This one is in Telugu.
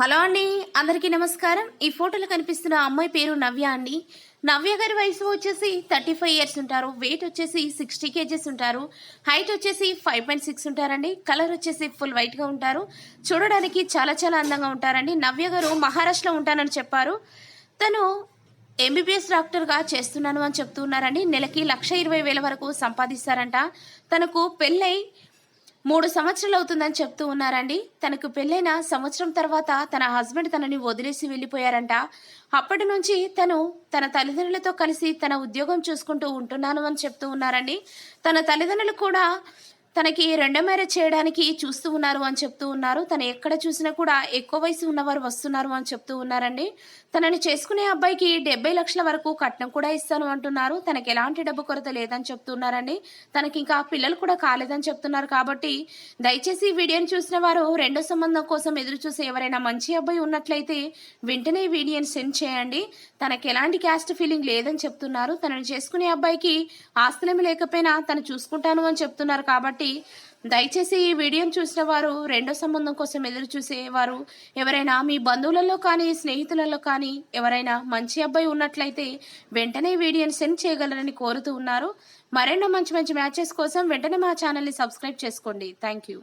హలో అండి అందరికీ నమస్కారం. ఈ ఫోటోలో కనిపిస్తున్న అమ్మాయి పేరు నవ్య అండి. నవ్య గారి వయసు వచ్చేసి థర్టీ ఫైవ్ ఇయర్స్ ఉంటారు. వెయిట్ వచ్చేసి సిక్స్టీ కేజెస్ ఉంటారు. హైట్ వచ్చేసి ఫైవ్ పాయింట్ సిక్స్ ఉంటారండి. కలర్ వచ్చేసి ఫుల్ వైట్గా ఉంటారు. చూడడానికి చాలా చాలా అందంగా ఉంటారండి. నవ్య గారు మహారాష్ట్రలో ఉంటానని చెప్పారు. తను ఎంబీబీఎస్ డాక్టర్గా చేస్తున్నాను అని చెప్తున్నారండి నెలకి లక్ష ఇరవై వేల వరకు సంపాదిస్తారంట. తనకు పెళ్ళై మూడు సంవత్సరాలు అవుతుందని చెప్తూ ఉన్నారండి. తనకు పెళ్ళైన సంవత్సరం తర్వాత తన హస్బెండ్ తనని వదిలేసి వెళ్ళిపోయారంట. అప్పటి నుంచి తను తన తల్లిదండ్రులతో కలిసి తన ఉద్యోగం చూసుకుంటూ ఉంటున్నాను అని చెప్తూ ఉన్నారండి. తన తల్లిదండ్రులు కూడా తనకి రెండో మ్యారేజ్ చేయడానికి చూస్తూ ఉన్నారు అని చెప్తూ ఉన్నారు. తను ఎక్కడ చూసినా కూడా ఎక్కువ వయసు ఉన్నవారు వస్తున్నారు అని చెప్తూ ఉన్నారండి. తనని చేసుకునే అబ్బాయికి డెబ్బై లక్షల వరకు కట్నం కూడా ఇస్తాను అంటున్నారు. తనకి ఎలాంటి డబ్బు కొరత లేదని చెప్తున్నారండి తనకి ఇంకా పిల్లలు కూడా కాలేదని చెప్తున్నారు కాబట్టి దయచేసి ఈ వీడియోని చూసిన వారు రెండో సంబంధం కోసం ఎదురు చూసే ఎవరైనా మంచి అబ్బాయి ఉన్నట్లయితే వెంటనే ఈ వీడియోని సెండ్ చేయండి. తనకి ఎలాంటి క్యాస్ట్ ఫీలింగ్ లేదని చెప్తున్నారు. తనని చేసుకునే అబ్బాయికి ఆస్తులేమి లేకపోయినా తను చూసుకుంటాను అని చెప్తున్నారు కాబట్టి దయచేసి ఈ వీడియోను చూసిన వారు రెండో సంబంధం కోసం ఎదురు చూసేవారు ఎవరైనా మీ బంధువులలో కానీ స్నేహితులలో కానీ ఎవరైనా మంచి అబ్బాయి ఉన్నట్లయితే వెంటనే వీడియోని సెండ్ చేయగలరని కోరుతూ ఉన్నారు. మరెన్నో మంచి మంచి మ్యాచెస్ కోసం వెంటనే మా ఛానల్ని సబ్స్క్రైబ్ చేసుకోండి. Thank you